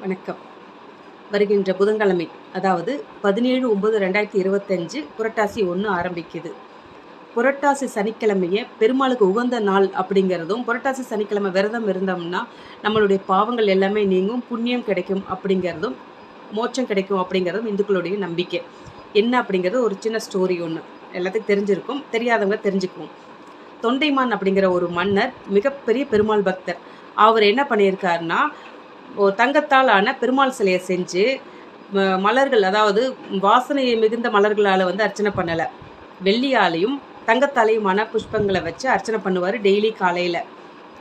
வணக்கம். வருகின்ற புதன்கிழமை அதாவது பதினேழு ஒன்பது ரெண்டாயிரத்தி இருபத்தஞ்சு புரட்டாசி ஒன்று ஆரம்பிக்குது. புரட்டாசி சனிக்கிழமையை பெருமாளுக்கு உகந்த நாள் அப்படிங்கிறதும் புரட்டாசி சனிக்கிழமை விரதம் இருந்தோம்னா நம்மளுடைய பாவங்கள் எல்லாமே நீங்கும் புண்ணியம் கிடைக்கும் அப்படிங்கிறதும் மோட்சம் கிடைக்கும் அப்படிங்கிறதும் இந்துக்களுடைய நம்பிக்கை. என்ன அப்படிங்கிறது ஒரு சின்ன ஸ்டோரி ஒன்று எல்லாத்துக்கும் தெரிஞ்சிருக்கும் தெரியாதவங்க தெரிஞ்சுக்குவோம். தொண்டைமான் அப்படிங்கிற ஒரு மன்னர் மிகப்பெரிய பெருமாள் பக்தர். அவர் என்ன பண்ணியிருக்காருன்னா ஒரு தங்கத்தால் ஆன பெருமாள் சிலையை செஞ்சு ம- மலர்கள் அதாவது வாசனை மிகுந்த மலர்களால் வந்து அர்ச்சனை பண்ணலை. வெள்ளியாலையும் தங்கத்தாலையுமான புஷ்பங்களை வச்சு அர்ச்சனை பண்ணுவார் டெய்லி காலையில்.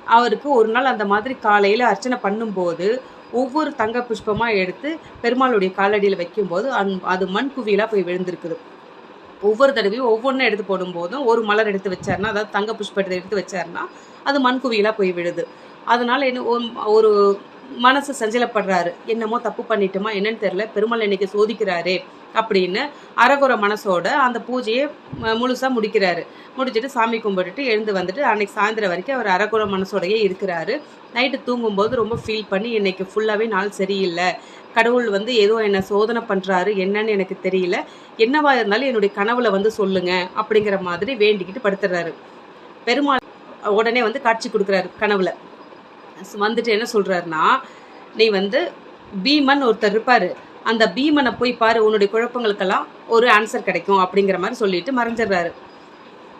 அவருக்கு ஒரு நாள் அந்த மாதிரி காலையில் அர்ச்சனை பண்ணும்போது ஒவ்வொரு தங்க புஷ்பமாக எடுத்து பெருமாளுடைய காலடியில் வைக்கும்போது அந் அது மண் குவியலாக போய் விழுந்திருக்குது. ஒவ்வொரு தடவையும் ஒவ்வொன்றும் எடுத்து போடும்போதும் ஒரு மலர் எடுத்து வச்சாருன்னா அதாவது தங்க புஷ்பத்தை எடுத்து வச்சாருன்னா அது மண் குவியலாக போய் விழுது. அதனால் என்ன ஒரு மனசு சஞ்சலப்படுறாரு. என்னமோ தப்பு பண்ணிட்டோமா என்னன்னு தெரியல பெருமாள் இன்னைக்கு சோதிக்கிறாரே அப்படின்னு அரகுற மனசோட அந்த பூஜையை முழுசாக முடிக்கிறாரு. முடிச்சுட்டு சாமி கும்பிட்டுட்டு எழுந்து வந்துட்டு அன்னைக்கு சாயந்தரம் வரைக்கும் அவர் அரகுற மனசோடயே இருக்கிறாரு. நைட்டு தூங்கும்போது ரொம்ப ஃபீல் பண்ணி இன்னைக்கு ஃபுல்லாகவே நாள் சரியில்லை. கடவுள் வந்து ஏதோ என்னை சோதனை பண்ணுறாரு என்னன்னு எனக்கு தெரியல. என்னவா இருந்தாலும் என்னுடைய கனவுல வந்து சொல்லுங்க அப்படிங்கிற மாதிரி வேண்டிக்கிட்டு படுத்துறாரு. பெருமாள் உடனே வந்து காட்சி கொடுக்குறாரு கனவுல. வந்துட்டு என்ன சொல்கிறாருன்னா நீ வந்து பீமன் ஒருத்தர் இருப்பார். அந்த பீமனை போய் பாரு உன்னுடைய குழப்பங்களுக்கெல்லாம் ஒரு ஆன்சர் கிடைக்கும் அப்படிங்கிற மாதிரி சொல்லிட்டு மறைஞ்சிடுறாரு.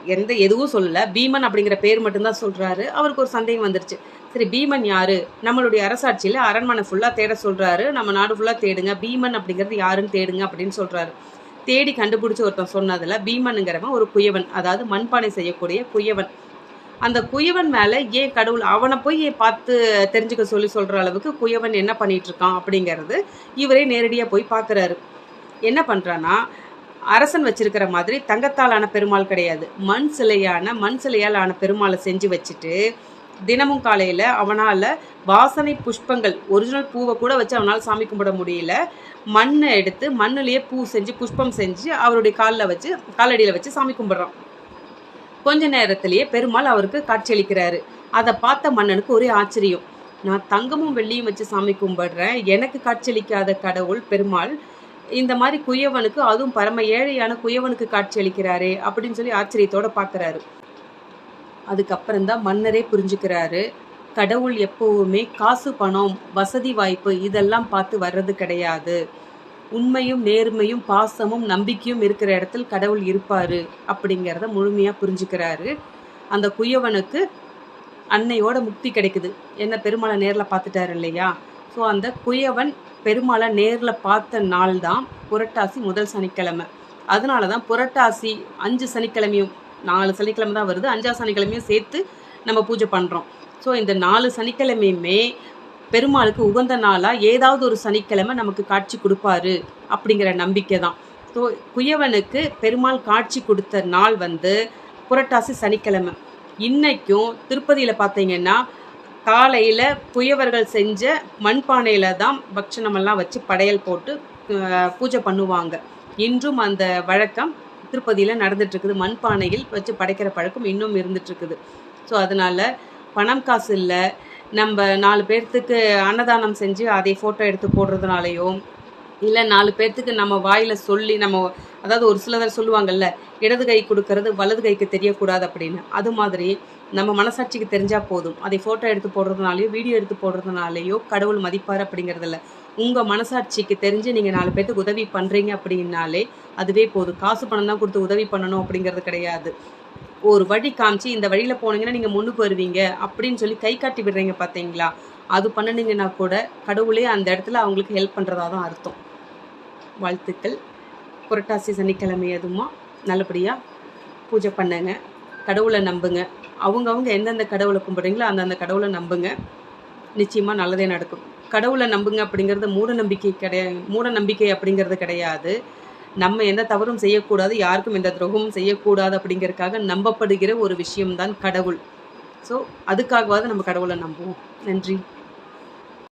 எந்த எதுவும் சொல்லல. பீமன் அப்படிங்கிற பேர் மட்டும்தான் சொல்கிறாரு அவருக்கு ஒரு சந்தேகம் வந்துருச்சு. சரி பீமன் யாரு? நம்மளுடைய அரசாட்சியில் அரண்மனை ஃபுல்லாக தேட சொல்கிறாரு நம்ம நாடு ஃபுல்லாக தேடுங்க. பீமன் அப்படிங்கிறது யாருன்னு தேடுங்க அப்படின்னு சொல்கிறாரு தேடி கண்டுபிடிச்சி ஒருத்தன் சொன்னதில் பீமனுங்கிறவன் ஒரு குயவன். அதாவது மண்பானை செய்யக்கூடிய குயவன். அந்த குயவன் மேலே ஏன் கடவுள் அவனை போய் ஏன் பார்த்து தெரிஞ்சுக்க சொல்லி சொல்கிற அளவுக்கு குயவன் என்ன பண்ணிட்டு இருக்கான்? அப்படிங்கிறது இவரே நேரடியாக போய் பார்க்குறாரு என்ன பண்ணுறான்னா அரசன் வச்சிருக்கிற மாதிரி தங்கத்தாலான பெருமாள் கிடையாது. மண் சிலையான மண் சிலையால் ஆன பெருமாளை செஞ்சு வச்சுட்டு தினமும் காலையில் அவனால் வாசனை புஷ்பங்கள் ஒரிஜினல் பூவை கூட வச்சு அவனால் சாமி கும்பிட முடியல. மண்ணை எடுத்து மண்ணிலேயே பூ செஞ்சு புஷ்பம் செஞ்சு அவருடைய காலில் வச்சு காலடியில் வச்சு சாமி கும்பிட்றான். கொஞ்ச நேரத்திலேயே பெருமாள் அவருக்கு காட்சியளிக்கிறாரு. அதை பார்த்த மன்னனுக்கு ஒரே ஆச்சரியம். நான் தங்கமும் வெள்ளியும் வச்சு சாமி கும்பிடுறேன். எனக்கு காட்சியளிக்காத கடவுள் பெருமாள். இந்த மாதிரி குயவனுக்கு அதுவும் பரம ஏழையான குயவனுக்கு காட்சியளிக்கிறாரே அப்படின்னு சொல்லி ஆச்சரியத்தோட பார்க்குறாரு. அதுக்கப்புறம்தான் மன்னரே புரிஞ்சுக்கிறாரு. கடவுள் எப்பவுமே காசு பணம் வசதி வாய்ப்பு இதெல்லாம் பார்த்து வர்றது கிடையாது. உண்மையும் நேர்மையும் பாசமும் நம்பிக்கையும் இருக்கிற இடத்தில் கடவுள் இருப்பாரு அப்படிங்கிறத முழுமையா புரிஞ்சுக்கிறாரு. அந்த குயவனுக்கு அன்னையோட முக்தி கிடைக்குது. என்ன பெருமாளை நேர்ல பார்த்துட்டாரு இல்லையா? ஸோ அந்த குயவன் பெருமாளை நேர்ல பார்த்த நாள் தான் புரட்டாசி முதல் சனிக்கிழமை. அதனால தான் புரட்டாசி அஞ்சு சனிக்கிழமையும் நாலு சனிக்கிழமை தான் வருது. அஞ்சாவது சனிக்கிழமையும் சேர்த்து நம்ம பூஜை பண்றோம். ஸோ இந்த நாலு சனிக்கிழமையுமே பெருமாளுக்கு உகந்த நாளாக ஏதாவது ஒரு சனிக்கிழமை நமக்கு காட்சி கொடுப்பாரு அப்படிங்கிற நம்பிக்கை தான் ஸோ குயவனுக்கு பெருமாள் காட்சி கொடுத்த நாள் வந்து புரட்டாசி சனிக்கிழமை. இன்றைக்கும் திருப்பதியில் பார்த்தீங்கன்னா காலையில் குயவர்கள் செஞ்ச மண்பானையில் தான் பக்ஷணமெல்லாம் வச்சு படையல் போட்டு பூஜை பண்ணுவாங்க. இன்றும் அந்த வழக்கம் திருப்பதியில் நடந்துட்டுருக்குது. மண்பானையில் வச்சு படைக்கிற பழக்கம் இன்னும் இருந்துட்டு இருக்குது ஸோ அதனால பணம் காசு இல்லை நம்ம நாலு பேர்த்துக்கு அன்னதானம் செஞ்சு அதை ஃபோட்டோ எடுத்து போடுறதுனாலையோ இல்லை நாலு பேர்த்துக்கு நம்ம வாயில் சொல்லி நம்ம அதாவது ஒரு சிலர் சொல்லுவாங்கல்ல இடது கை கொடுக்கறது வலது கைக்கு தெரியக்கூடாது அப்படின்னு. அது மாதிரி நம்ம மனசாட்சிக்கு தெரிஞ்சால் போதும். அதை ஃபோட்டோ எடுத்து போடுறதுனாலையோ வீடியோ எடுத்து போடுறதுனாலையோ கடவுள் மதிப்பார் அப்படிங்கிறது இல்லை. உங்கள் மனசாட்சிக்கு தெரிஞ்சு நீங்கள் நாலு பேர்த்துக்கு உதவி பண்ணுறீங்க அப்படின்னாலே அதுவே போதும். காசு பணம் தான் கொடுத்து உதவி பண்ணணும் அப்படிங்கிறது கிடையாது. ஒரு வழி காமிச்சு இந்த வழியில் போனீங்கன்னா நீங்கள் முன்னுக்கு வருவீங்க அப்படின்னு சொல்லி கை காட்டி விடுறீங்க பார்த்தீங்களா அது பண்ணுனீங்கன்னா கூட கடவுளே அந்த இடத்துல அவங்களுக்கு ஹெல்ப் பண்ணுறதா தான் அர்த்தம். வாழ்த்துக்கள். புரட்டாசி சனிக்கிழமை அதுமா நல்லபடியாக பூஜை பண்ணுங்க. கடவுளை நம்புங்க. அவங்கவுங்க எந்தெந்த கடவுளை கும்பிடுறீங்களோ அந்தந்த கடவுளை நம்புங்க. நிச்சயமாக நல்லதே நடக்கும். கடவுளை நம்புங்க அப்படிங்கிறது மூட நம்பிக்கை கிடையாது மூட நம்பிக்கை அப்படிங்கிறது கிடையாது. நம்ம எந்த தவறும் செய்யக்கூடாது யாருக்கும் எந்த துரோகமும் செய்யக்கூடாது அப்படிங்கிறதுக்காக நம்பப்படுகிற ஒரு விஷயம்தான் கடவுள். ஸோ அதுக்காகவாவது நம்ம கடவுளை நம்புவோம். நன்றி.